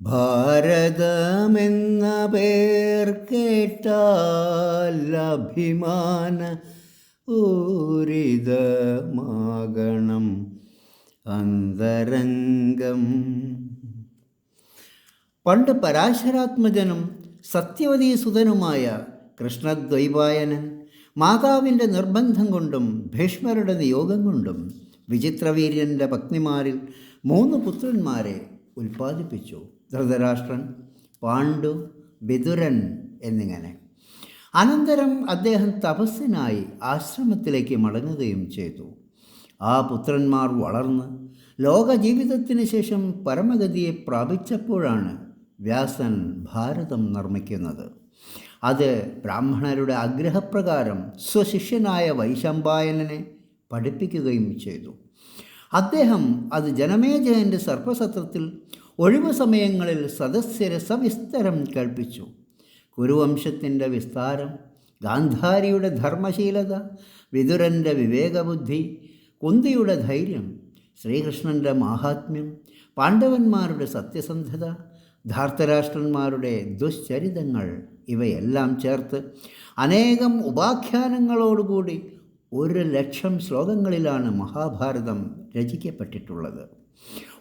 ഭാരതമെന്ന പേർ കേട്ടാൽ അഭിമാന ഊരിതമാകണം. അന്തരംഗം. പണ്ട് പരാശരാത്മജനും സത്യവതീ സുതനുമായ കൃഷ്ണദ്വൈപായനൻ മാതാവിന്റെ നിർബന്ധം കൊണ്ടും ഭീഷ്മരുടെ നിയോഗം കൊണ്ടും വിചിത്രവീര്യന്റെ പത്നിമാരിൽ മൂന്ന് പുത്രന്മാരെ ഉൽപ്പാദിപ്പിച്ചു. ധൃതരാഷ്ട്രൻ പാണ്ഡു ബിദുരൻ എന്നിങ്ങനെ. അനന്തരം അദ്ദേഹം തപസ്സിനായി ആശ്രമത്തിലേക്ക് മടങ്ങുകയും ചെയ്തു. ആ പുത്രന്മാർ വളർന്ന് ലോകജീവിതത്തിന് ശേഷം പരമഗതിയെ പ്രാപിച്ചപ്പോഴാണ് വ്യാസൻ ഭാരതം നിർമ്മിക്കുന്നത്. അത് ബ്രാഹ്മണരുടെ ആഗ്രഹപ്രകാരം സ്വശിഷ്യനായ വൈശമ്പായനെ പഠിപ്പിക്കുകയും ചെയ്തു. അദ്ദേഹം അത് ജനമേജയന്റെ സർപ്പസത്രത്തിൽ ഒഴിവു സമയങ്ങളിൽ സദസ്യരെ സവിസ്തരം കൽപ്പിച്ചു കുരുവംശത്തിന്റെ വിസ്താരം ഗാന്ധാരിയുടെ ധർമ്മശീലത വിതുരന്റെ വിവേകബുദ്ധി കുന്തിയുടെ ധൈര്യം ശ്രീകൃഷ്ണന്റെ മാഹാത്മ്യം പാണ്ഡവന്മാരുടെ സത്യസന്ധത ധാർത്തരാഷ്ട്രന്മാരുടെ ദുശ്ചരിതങ്ങൾ ഇവയെല്ലാം ചേർത്ത് അനേകം ഉപാഖ്യാനങ്ങളോടുകൂടി ഒരു ലക്ഷം ശ്ലോകങ്ങളിലാണ് മഹാഭാരതം രചിക്കപ്പെട്ടിട്ടുള്ളത്.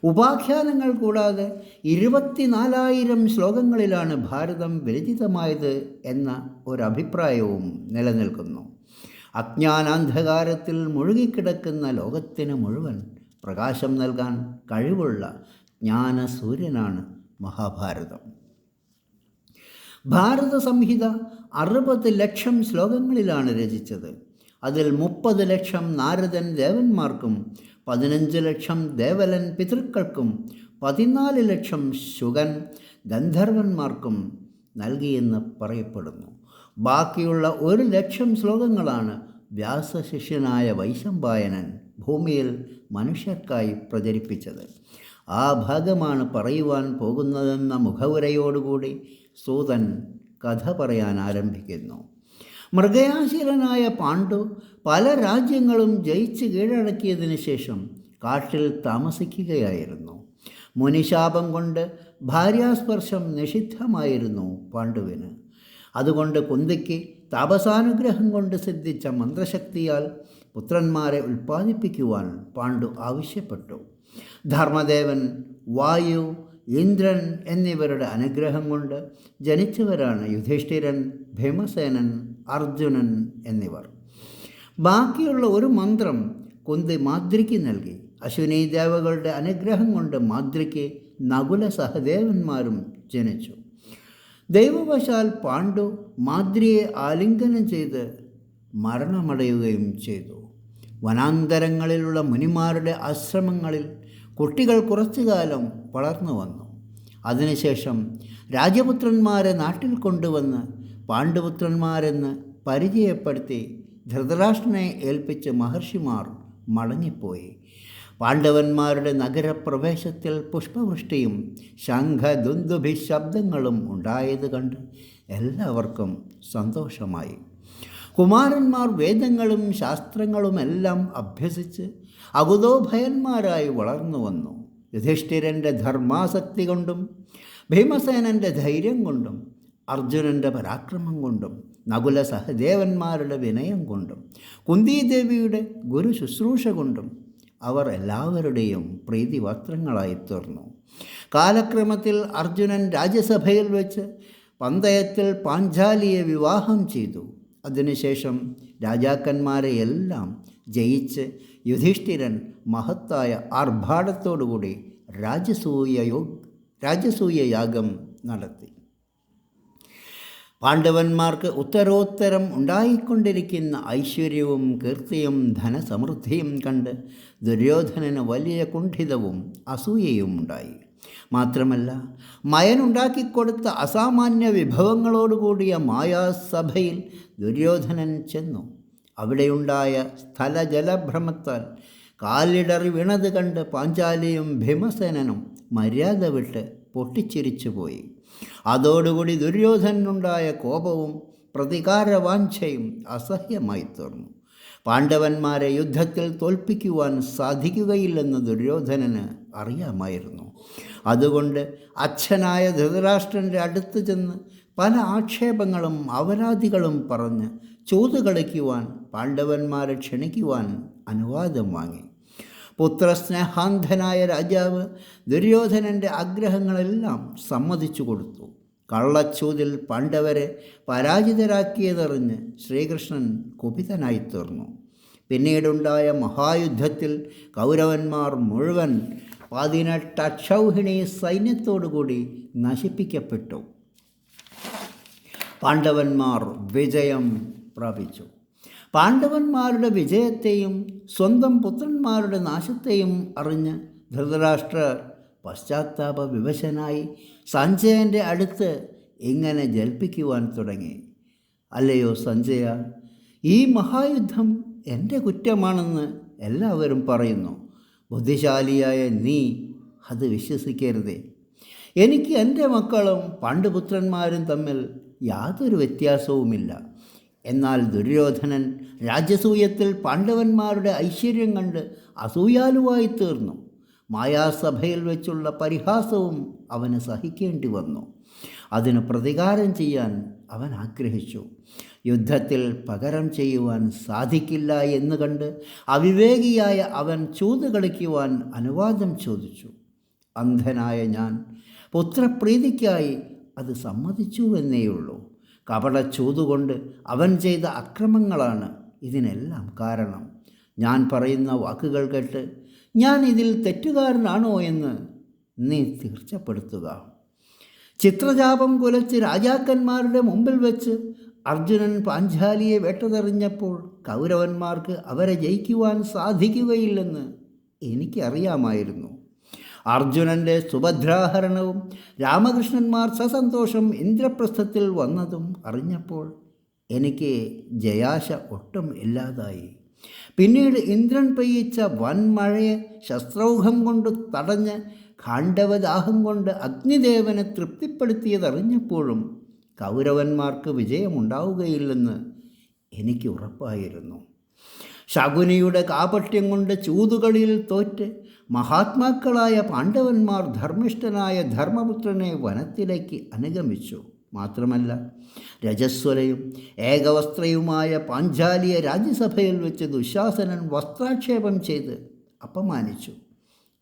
ഉപാഖ്യാനങ്ങൾ കൂടാതെ ഇരുപത്തിനാലായിരം ശ്ലോകങ്ങളിലാണ് ഭാരതം വിരചിതമായത് എന്ന ഒരഭിപ്രായവും നിലനിൽക്കുന്നു. അജ്ഞാനാന്ധകാരത്തിൽ മുഴുകിക്കിടക്കുന്ന ലോകത്തിന് മുഴുവൻ പ്രകാശം നൽകാൻ കഴിവുള്ള ജ്ഞാനസൂര്യനാണ് മഹാഭാരതം. ഭാരത സംഹിത അറുപത് ലക്ഷം ശ്ലോകങ്ങളിലാണ് രചിച്ചത്. അതിൽ മുപ്പത് ലക്ഷം നാരദൻ ദേവന്മാർക്കും പതിനഞ്ച് ലക്ഷം ദേവലൻ പിതൃക്കൾക്കും പതിനാല് ലക്ഷം ശുഗൻ ഗന്ധർവന്മാർക്കും നൽകിയെന്ന് പറയപ്പെടുന്നു. ബാക്കിയുള്ള ഒരു ലക്ഷം ശ്ലോകങ്ങളാണ് വ്യാസശിഷ്യനായ വൈശമ്പായനൻ ഭൂമിയിൽ മനുഷ്യർക്കായി പ്രചരിപ്പിച്ചത്. ആ ഭാഗമാണ് പറയുവാൻ പോകുന്നതെന്ന മുഖവുരയോടുകൂടി സൂതൻ കഥ പറയാൻ ആരംഭിക്കുന്നു. മൃഗയാശീലനായ പാണ്ഡു പല രാജ്യങ്ങളും ജയിച്ച് കീഴടക്കിയതിന് ശേഷം കാട്ടിൽ താമസിക്കുകയായിരുന്നു. മുനിശാപം കൊണ്ട് ഭാര്യാസ്പർശം നിഷിദ്ധമായിരുന്നു പാണ്ഡുവിന്. അതുകൊണ്ട് കുന്തിക്ക് താപസാനുഗ്രഹം കൊണ്ട് സിദ്ധിച്ച മന്ത്രശക്തിയാൽ പുത്രന്മാരെ ഉൽപ്പാദിപ്പിക്കുവാൻ പാണ്ഡു ആവശ്യപ്പെട്ടു. ധർമ്മദേവൻ വായു ഇന്ദ്രൻ എന്നിവരുടെ അനുഗ്രഹം കൊണ്ട് ജനിച്ചവരാണ് യുധിഷ്ഠിരൻ ഭീമസേനൻ അർജുനൻ എന്നിവർ. ബാക്കിയുള്ള ഒരു മന്ത്രം കുന്തി മാദ്രിക്ക് നൽകി. അശ്വിനി ദേവകളുടെ അനുഗ്രഹം കൊണ്ട് മാദ്രിക്ക് നകുല സഹദേവന്മാരും ജനിച്ചു. ദൈവവശാൽ പാണ്ഡു മാദ്രിയെ ആലിംഗനം ചെയ്ത് മരണമടയുകയും ചെയ്തു. വനാന്തരങ്ങളിലുള്ള മുനിമാരുടെ ആശ്രമങ്ങളിൽ കുട്ടികൾ കുറച്ചു കാലം വളർന്നു വന്നു. അതിനുശേഷം രാജപുത്രന്മാരെ നാട്ടിൽ കൊണ്ടുവന്ന് പാണ്ഡുപുത്രന്മാരെന്ന് പരിചയപ്പെടുത്തി ധൃതരാഷ്ട്രനെ ഏൽപ്പിച്ച് മഹർഷിമാർ മടങ്ങിപ്പോയി. പാണ്ഡവന്മാരുടെ നഗരപ്രവേശത്തിൽ പുഷ്പവൃഷ്ടിയും ശംഖദുന്ദുഭിശബ്ദങ്ങളും ഉണ്ടായത് കണ്ട് എല്ലാവർക്കും സന്തോഷമായി. കുമാരന്മാർ വേദങ്ങളും ശാസ്ത്രങ്ങളുമെല്ലാം അഭ്യസിച്ച് അകുതോഭയന്മാരായി വളർന്നു വന്നു. യുധിഷ്ഠിരന്റെ ധർമാസക്തി കൊണ്ടും ഭീമസേനന്റെ ധൈര്യം കൊണ്ടും അർജുനന്റെ പരാക്രമം കൊണ്ടും നകുല സഹദേവന്മാരുടെ വിനയം കൊണ്ടും കുന്തിദേവിയുടെ ഗുരു ശുശ്രൂഷ കൊണ്ടും അവർ എല്ലാവരുടെയും പ്രീതിവസ്ത്രങ്ങളായി തീർന്നു. കാലക്രമത്തിൽ അർജുനൻ രാജ്യസഭയിൽ വെച്ച് പന്തയത്തിൽ പാഞ്ചാലിയെ വിവാഹം ചെയ്തു. അതിനുശേഷം രാജാക്കന്മാരെ എല്ലാം ജയിച്ച് യുധിഷ്ഠിരൻ മഹത്തായ ആർഭാടത്തോടുകൂടി രാജസൂയയോ രാജസൂയ യാഗം നടത്തി. പാണ്ഡവന്മാർക്ക് ഉത്തരോത്തരം ഉണ്ടായിക്കൊണ്ടിരിക്കുന്ന ഐശ്വര്യവും കീർത്തിയും ധനസമൃദ്ധിയും കണ്ട് ദുര്യോധനന് വലിയ കുണ്ഠിതവും അസൂയയും ഉണ്ടായി. മാത്രമല്ല മയനുണ്ടാക്കിക്കൊടുത്ത അസാമാന്യ വിഭവങ്ങളോടുകൂടിയ മായാസഭയിൽ ദുര്യോധനൻ ചെന്നു. അവിടെയുണ്ടായ സ്ഥലജലഭ്രമത്താൽ കാലിടറി വീണത് കണ്ട് പാഞ്ചാലിയും ഭീമസേനനും മര്യാദ വിട്ട് പൊട്ടിച്ചിരിച്ചുപോയി അതോടുകൂടി ദുര്യോധനുണ്ടായ കോപവും പ്രതികാരവാഞ്ചയും അസഹ്യമായി തീർന്നു. പാണ്ഡവന്മാരെ യുദ്ധത്തിൽ തോൽപ്പിക്കുവാൻ സാധിക്കുകയില്ലെന്ന് ദുര്യോധനന് അറിയാമായിരുന്നു. അതുകൊണ്ട് അച്ഛനായ ധൃതരാഷ്ട്രന്റെ അടുത്ത് ചെന്ന് പല ആക്ഷേപങ്ങളും അപരാധികളും പറഞ്ഞ് ചൂത് കളിക്കുവാൻ പാണ്ഡവന്മാരെ ക്ഷണിക്കുവാൻ അനുവാദം വാങ്ങി. പുത്രസ്നേഹാന്ധനായ രാജാവ് ദുര്യോധനന്റെ ആഗ്രഹങ്ങളെല്ലാം സമ്മതിച്ചു കൊടുത്തു. കള്ളച്ചൂതിൽ പാണ്ഡവരെ പരാജിതരാക്കിയതറിഞ്ഞ് ശ്രീകൃഷ്ണൻ കുപിതനായിത്തീർന്നു. പിന്നീടുണ്ടായ മഹായുദ്ധത്തിൽ കൗരവന്മാർ മുഴുവൻ പതിനെട്ട് അക്ഷൗഹിണി സൈന്യത്തോടുകൂടി നശിപ്പിക്കപ്പെട്ടു. പാണ്ഡവന്മാർ വിജയം പ്രാപിച്ചു. പാണ്ഡവന്മാരുടെ വിജയത്തെയും സ്വന്തം പുത്രന്മാരുടെ നാശത്തെയും അറിഞ്ഞ് ധൃതരാഷ്ട്ര പശ്ചാത്താപ വിവശനായി സഞ്ജയന്റെ അടുത്ത് ഇങ്ങനെ ജൽപ്പിക്കുവാൻ തുടങ്ങി. അല്ലയോ സഞ്ജയ ഈ മഹായുദ്ധം എന്റെ കുറ്റമാണെന്ന് എല്ലാവരും പറയുന്നു. ബുദ്ധിശാലിയായ നീ അത് വിശ്വസിക്കരുതേ. എനിക്ക് എന്റെ മക്കളും പാണ്ഡുപുത്രന്മാരും തമ്മിൽ യാതൊരു വ്യത്യാസവുമില്ല. എന്നാൽ ദുര്യോധനൻ രാജ്യസൂയത്തിൽ പാണ്ഡവന്മാരുടെ ഐശ്വര്യം കണ്ട് അസൂയാലുവായി തീർന്നു മായാസഭയിൽ വെച്ചുള്ള പരിഹാസവും അവന് സഹിക്കേണ്ടി വന്നു. അതിന് പ്രതികാരം ചെയ്യാൻ അവൻ ആഗ്രഹിച്ചു. യുദ്ധത്തിൽ പകരം ചെയ്യുവാൻ സാധിക്കില്ല എന്ന് കണ്ട് അവിവേകിയായ അവൻ ചൂത് കളിക്കുവാൻ അനുവാദം ചോദിച്ചു. അന്ധനായ ഞാൻ പുത്രപ്രീതിക്കായി അത് സമ്മതിച്ചു എന്നേയുള്ളൂ. കപട ചൂതുകൊണ്ട് അവൻ ചെയ്ത അക്രമങ്ങളാണ് ഇതിനെല്ലാം കാരണം. ഞാൻ പറയുന്ന വാക്കുകൾ കേട്ട് ഞാൻ ഇതിൽ തെറ്റുകാരനാണോ എന്ന് നീ തീർച്ചപ്പെടുത്തുക. ചിത്രജാപം കുലച്ച് രാജാക്കന്മാരുടെ മുമ്പിൽ വെച്ച് അർജുനൻ പാഞ്ചാലിയെ വേട്ടതെറിഞ്ഞപ്പോൾ കൗരവന്മാർക്ക് അവരെ ജയിക്കുവാൻ സാധിക്കുകയില്ലെന്ന് എനിക്കറിയാമായിരുന്നു. അർജുനന്റെ സുഭദ്രാഹരണവും രാമകൃഷ്ണന്മാർ സസന്തോഷം ഇന്ദ്രപ്രസ്ഥത്തിൽ വന്നതും അറിഞ്ഞപ്പോൾ എനിക്ക് ജയാശ ഒട്ടും ഇല്ലാതായി. പിന്നീട് ഇന്ദ്രൻ പെയ്യിച്ച വൻമഴയെ ശസ്ത്രൗഹം കൊണ്ട് തടഞ്ഞ് ഖാണ്ഡവദാഹം കൊണ്ട് അഗ്നിദേവനെ തൃപ്തിപ്പെടുത്തിയതറിഞ്ഞപ്പോഴും കൗരവന്മാർക്ക് വിജയമുണ്ടാവുകയില്ലെന്ന് എനിക്ക് ഉറപ്പായിരുന്നു. ശകുനിയുടെ കാപട്യം കൊണ്ട് ചൂതുകളിയിൽ തോറ്റ് മഹാത്മാക്കളായ പാണ്ഡവന്മാർ ധർമ്മിഷ്ഠനായ ധർമ്മപുത്രനെ വനത്തിലേക്ക് അനുഗമിച്ചു. മാത്രമല്ല രജസ്വലയും ഏകവസ്ത്രയുമായ പാഞ്ചാലിയെ രാജ്യസഭയിൽ വെച്ച് ദുശാസനൻ വസ്ത്രാക്ഷേപം ചെയ്ത് അപമാനിച്ചു.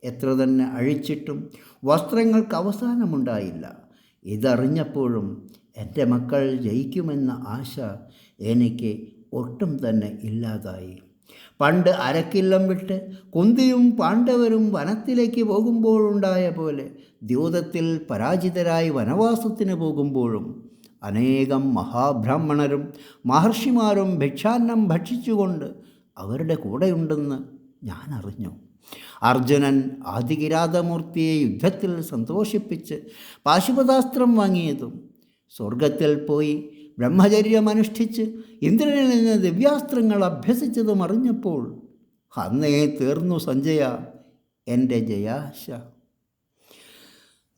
എത്ര തന്നെ അഴിച്ചിട്ടും വസ്ത്രങ്ങൾക്ക് അവസാനമുണ്ടായില്ല. ഇതറിഞ്ഞപ്പോഴും എന്റെ മക്കൾ ജയിക്കുമെന്ന ആശ എനിക്ക് ഒട്ടും തന്നെ ഇല്ലാതായി. പണ്ട് അരക്കില്ലം വിട്ട് കുന്തിയും പാണ്ഡവരും വനത്തിലേക്ക് പോകുമ്പോഴുണ്ടായ പോലെ ദ്യൂതത്തിൽ പരാജിതരായി വനവാസത്തിന് പോകുമ്പോഴും അനേകം മഹാബ്രാഹ്മണരും മഹർഷിമാരും ഭിക്ഷാന്നം ഭക്ഷിച്ചുകൊണ്ട് അവരുടെ കൂടെയുണ്ടെന്ന് ഞാൻ അറിഞ്ഞു അർജുനൻ ആദികിരാതമൂർത്തിയെ യുദ്ധത്തിൽ സന്തോഷിപ്പിച്ച് പാശുപതാസ്ത്രം വാങ്ങിയതും സ്വർഗത്തിൽ പോയി ബ്രഹ്മചര്യമനുഷ്ഠിച്ച് ഇന്ദ്രനിൽ നിന്ന് ദിവ്യാസ്ത്രങ്ങൾ അഭ്യസിച്ചതും അറിഞ്ഞപ്പോൾ അന്നേ തീർന്നു സഞ്ജയ എന്റെ ജയാശ.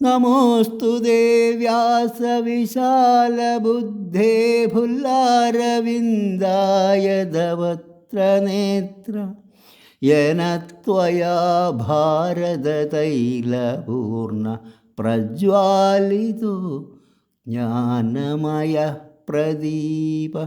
നമോസ്തു ദേവ്യാസ വിശാലബുദ്ധേ ഫുല്ലാരവിന്ദായ നേത്ര യനത്വയാ ഭാരതതൈലപൂർണ പ്രജ്വാലിതോ. ജ്ഞാനമയ प्रदीप